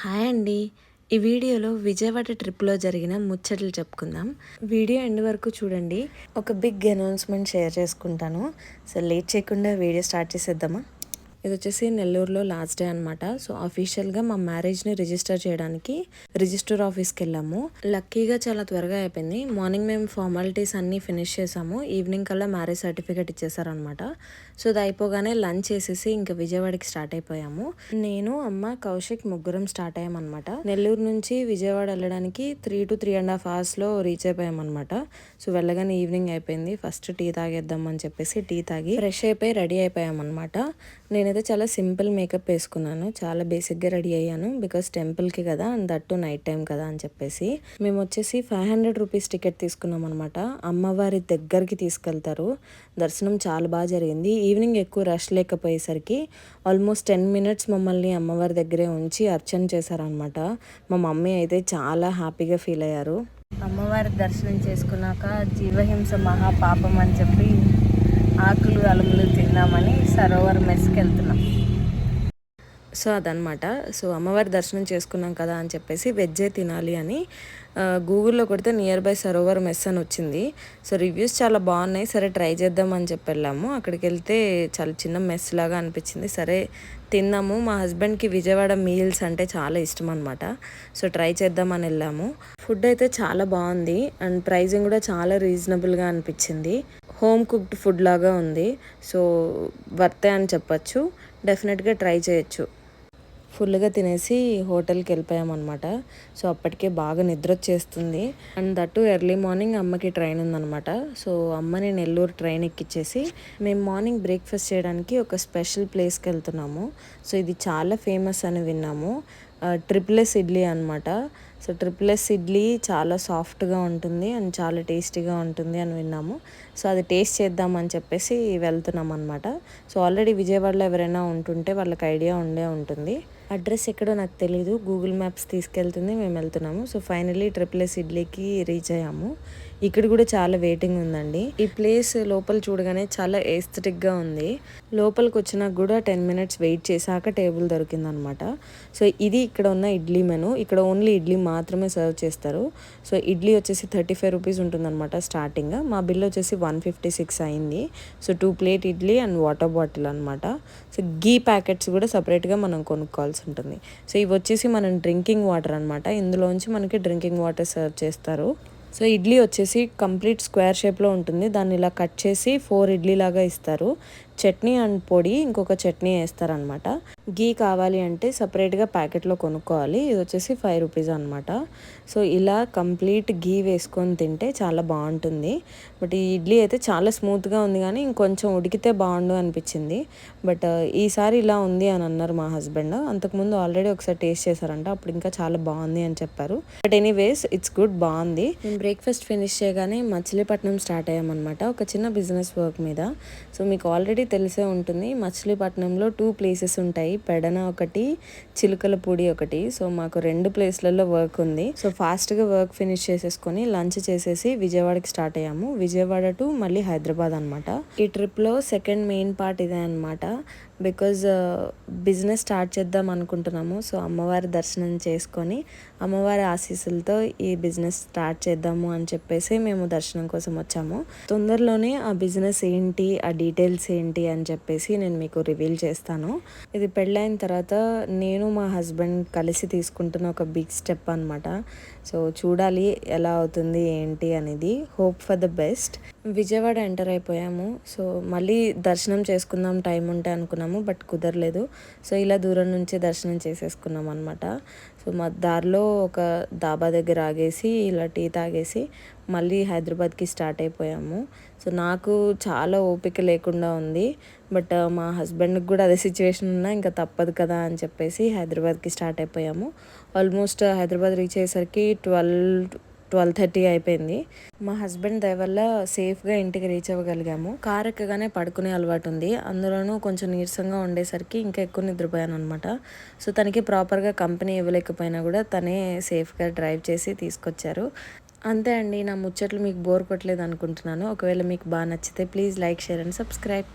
Hi అండి. ఈ వీడియోలో విజయవాడ ట్రిప్లో జరిగిన ముచ్చట్లు చెప్పుకుందాం. వీడియో ఎండ్ వరకు చూడండి. ఒక బిగ్ అనౌన్స్మెంట్ షేర్ చేసుకుంటాను. సో లేట్ చేయకుండా వీడియో స్టార్ట్ చేసేద్దామా? ఇది వచ్చేసి నెల్లూరులో లాస్ట్ డే అనమాట సో అఫీషియల్గా మా మ్యారేజ్ని రిజిస్టర్ చేయడానికి రిజిస్టర్ ఆఫీస్కి వెళ్ళాము. లక్కీగా చాలా త్వరగా అయిపోయింది. మార్నింగ్ మేము ఫార్మాలిటీస్ అన్నీ ఫినిష్ చేసాము. ఈవినింగ్ కల్లా మ్యారేజ్ సర్టిఫికేట్ ఇచ్చేసారనమాట సో అది అయిపోగానే లంచ్ చేసేసి ఇంకా విజయవాడకి స్టార్ట్ అయిపోయాము. నేను అమ్మ కౌశిక్ ముగ్గురం స్టార్ట్ అయ్యామన్నమాట. నెల్లూరు నుంచి విజయవాడ వెళ్ళడానికి three to three and half అవర్స్లో రీచ్ అయిపోయామన్నమాట. సో వెళ్ళగానే ఈవినింగ్ అయిపోయింది. ఫస్ట్ టీ తాగేద్దాం అని చెప్పేసి టీ తాగి ఫ్రెష్ అయిపోయి రెడీ అయిపోయామన్నమాట. నేనైతే చాలా సింపుల్ మేకప్ వేసుకున్నాను. చాలా బేసిక్గా రెడీ అయ్యాను. బికాస్ టెంపుల్కి కదా అండ్ దట్టు నైట్ టైం కదా అని చెప్పేసి. మేము వచ్చేసి ఫైవ్ హండ్రెడ్ రూపీస్ టికెట్ తీసుకున్నాం అనమాట అమ్మవారి దగ్గరికి తీసుకెళ్తారు. దర్శనం చాలా బాగా జరిగింది. ఈవినింగ్ ఎక్కువ రష్ లేకపోయేసరికి ఆల్మోస్ట్ టెన్ మినిట్స్ మమ్మల్ని అమ్మవారి దగ్గరే ఉంచి అర్చన చేశారనమాట మా మమ్మీ అయితే చాలా హ్యాపీగా ఫీల్ అయ్యారు. అమ్మవారి దర్శనం చేసుకున్నాక జీవహింస మహాపాపం అని చెప్పి ఆకులు అలుములు తిందామని సరోవర్ మెస్కి వెళ్తున్నాం. సో అదనమాట సో అమ్మవారి దర్శనం చేసుకున్నాం కదా అని చెప్పేసి వెజ్జే తినాలి అని గూగుల్లో కొడితే నియర్ బై సరోవర్ మెస్ అని వచ్చింది. సో రివ్యూస్ చాలా బాగున్నాయి. సరే ట్రై చేద్దాం అని చెప్పి వెళ్ళాము అక్కడికి వెళ్తే చాలా చిన్న మెస్ లాగా అనిపించింది. సరే తిన్నాము. మా హస్బెండ్కి విజయవాడ మీల్స్ అంటే చాలా ఇష్టం అనమాట సో ట్రై చేద్దామని వెళ్ళాము. ఫుడ్ అయితే చాలా బాగుంది. అండ్ ప్రైజింగ్ కూడా చాలా రీజనబుల్గా అనిపించింది. హోమ్ కుక్డ్ ఫుడ్ లాగా ఉంది. సో వర్తే అని చెప్పచ్చు. డెఫినెట్గా ట్రై చేయొచ్చు. ఫుల్గా తినేసి హోటల్కి వెళ్ళిపోయామన్నమాట. సో అప్పటికే బాగా నిద్ర వచ్చేస్తుంది అండ్ దట్టు ఎర్లీ మార్నింగ్ అమ్మకి ట్రైన్ ఉందన్నమాట. సో అమ్మని నెల్లూరు ట్రైన్ ఎక్కిచ్చేసి మేము మార్నింగ్ బ్రేక్ఫాస్ట్ చేయడానికి ఒక స్పెషల్ ప్లేస్కి వెళ్తున్నాము. సో ఇది చాలా ఫేమస్ అని విన్నాము. ట్రిపులెస్ ఇడ్లీ అనమాట సో ట్రిపులెస్ ఇడ్లీ చాలా సాఫ్ట్గా ఉంటుంది అండ్ చాలా టేస్టీగా ఉంటుంది అని విన్నాము. సో అది టేస్ట్ చేద్దామని చెప్పేసి వెళ్తున్నాం అనమాట సో ఆల్రెడీ విజయవాడలో ఎవరైనా ఉంటుంటే వాళ్ళకి ఐడియా ఉండే ఉంటుంది. అడ్రస్ ఎక్కడో నాకు తెలీదు. గూగుల్ మ్యాప్స్ తీసుకెళ్తుంది మేము వెళ్తున్నాము. సో ఫైనలీ ట్రిపులెస్ ఇడ్లీకి రీచ్ అయ్యాము. ఇక్కడ కూడా చాలా వెయిటింగ్ ఉందండి. ఈ ప్లేస్ లోపల చూడగానే చాలా గా ఉంది. లోపలికి వచ్చినాక కూడా టెన్ మినిట్స్ వెయిట్ చేశాక టేబుల్ దొరికిందనమాట. సో ఇది ఇక్కడ ఉన్న ఇడ్లీ మెను ఇక్కడ ఓన్లీ ఇడ్లీ మాత్రమే సర్వ్ చేస్తారు. సో ఇడ్లీ వచ్చేసి థర్టీ ఫైవ్ రూపీస్ ఉంటుందన్నమాట స్టార్టింగ్ మా బిల్ వచ్చేసి వన్ ఫిఫ్టీ సిక్స్ అయింది. So two plate idli and water bottle అనమాట సో గీ ప్యాకెట్స్ కూడా సపరేట్గా మనం కొనుక్కోవాల్సి ఉంటుంది. సో ఇవి వచ్చేసి మనం డ్రింకింగ్ వాటర్ అనమాట ఇందులోంచి మనకి డ్రింకింగ్ వాటర్ సర్వ్ చేస్తారు. సో ఇడ్లీ వచ్చేసి కంప్లీట్ స్క్వేర్ షేప్లో ఉంటుంది. దాన్ని ఇలా కట్ చేసి ఫోర్ ఇడ్లీ లాగా ఇస్తారు. చట్నీ అండ్ పొడి ఇంకొక చట్నీ వేస్తారనమాట. గీ కావాలి అంటే సపరేట్గా ప్యాకెట్లో కొనుక్కోవాలి. ఇది వచ్చేసి ఫైవ్ రూపీస్ అనమాట. సో ఇలా కంప్లీట్ గీ వేసుకొని తింటే చాలా బాగుంటుంది. బట్ ఈ ఇడ్లీ అయితే చాలా స్మూత్గా ఉంది కానీ ఇంకొంచెం ఉడికితే బాగుండు అనిపించింది. బట్ ఈసారి ఇలా ఉంది అని అన్నారు మా హస్బెండ్. అంతకుముందు ఆల్రెడీ ఒకసారి టేస్ట్ చేశారంట. అప్పుడు ఇంకా చాలా బాగుంది అని చెప్పారు. బట్ ఎనీవేస్ ఇట్స్ గుడ్ బాగుంది. మేము బ్రేక్ఫాస్ట్ ఫినిష్ చేయగానే మచిలీపట్నం స్టార్ట్ అయ్యామన్నమాట. ఒక చిన్న బిజినెస్ వర్క్ మీద. సో మీకు ఆల్రెడీ తెలిసే ఉంటుంది. మచిలీపట్నంలో టూ ప్లేసెస్ ఉంటాయి. పెడన ఒకటి చిలుకలపూడి ఒకటి. సో మాకు రెండు ప్లేస్లలో వర్క్ ఉంది. సో ఫాస్ట్గా వర్క్ ఫినిష్ చేసేసుకొని లంచ్ చేసేసి విజయవాడకి స్టార్ట్ అయ్యాము. విజయవాడ టు మళ్ళీ హైదరాబాద్ అనమాట ఈ ట్రిప్లో సెకండ్ మెయిన్ పార్ట్ ఇదే అనమాట బికాజ్ బిజినెస్ స్టార్ట్ చేద్దాం అనుకుంటున్నాము. సో అమ్మవారి దర్శనం చేసుకొని అమ్మవారి ఆశీస్సులతో ఈ బిజినెస్ స్టార్ట్ చేద్దాము అని చెప్పేసి మేము దర్శనం కోసం వచ్చాము. తొందరలోనే ఆ బిజినెస్ ఏంటి ఆ డీటెయిల్స్ ఏంటి అని చెప్పేసి నేను మీకు రివీల్ చేస్తాను. ఇది పెళ్ళైన తర్వాత నేను మా హస్బెండ్ కలిసి తీసుకుంటున్న ఒక బిగ్ స్టెప్ అనమాట సో చూడాలి ఎలా అవుతుంది ఏంటి అనేది. Hope for the best Vijayawada enter అయిపోయాము. సో మళ్ళీ దర్శనం చేసుకుందాం టైం ఉంటే అనుకున్నాము బట్ కుదరలేదు. సో ఇలా దూరం నుంచి దర్శనం చేసేసుకున్నాం అనమాట సో మా దారిలో ఒక దాబా దగ్గర ఆగేసి ఇలా టీ తాగేసి మళ్ళీ హైదరాబాద్కి స్టార్ట్ అయిపోయాము. సో నాకు చాలా ఓపిక లేకుండా ఉంది. బట్ మా హస్బెండ్కి కూడా అదే సిచ్యువేషన్ ఉన్నా ఇంకా తప్పదు కదా అని చెప్పేసి హైదరాబాద్కి స్టార్ట్ అయిపోయాము. ఆల్మోస్ట్ హైదరాబాద్ రీచ్ అయ్యేసరికి ట్వెల్వ్ ట్వెల్వ్ థర్టీ అయిపోయింది. మా హస్బెండ్ దయ వల్ల సేఫ్గా ఇంటికి రీచ్ అవ్వగలిగాము. కార్ ఎక్కగానే పడుకునే అలవాటు ఉంది. అందులోనూ కొంచెం నీరసంగా ఉండేసరికి ఇంకా ఎక్కువ నిద్రపోయాను అనమాట సో తనకి ప్రాపర్గా కంపెనీ ఇవ్వలేకపోయినా కూడా తనే సేఫ్గా డ్రైవ్ చేసి తీసుకొచ్చారు. అంతే అండి. నా ముచ్చట్లు మీకు బోర్ కొట్టలేదు అనుకుంటున్నాను. ఒకవేళ మీకు బాగా నచ్చితే please like share and subscribe.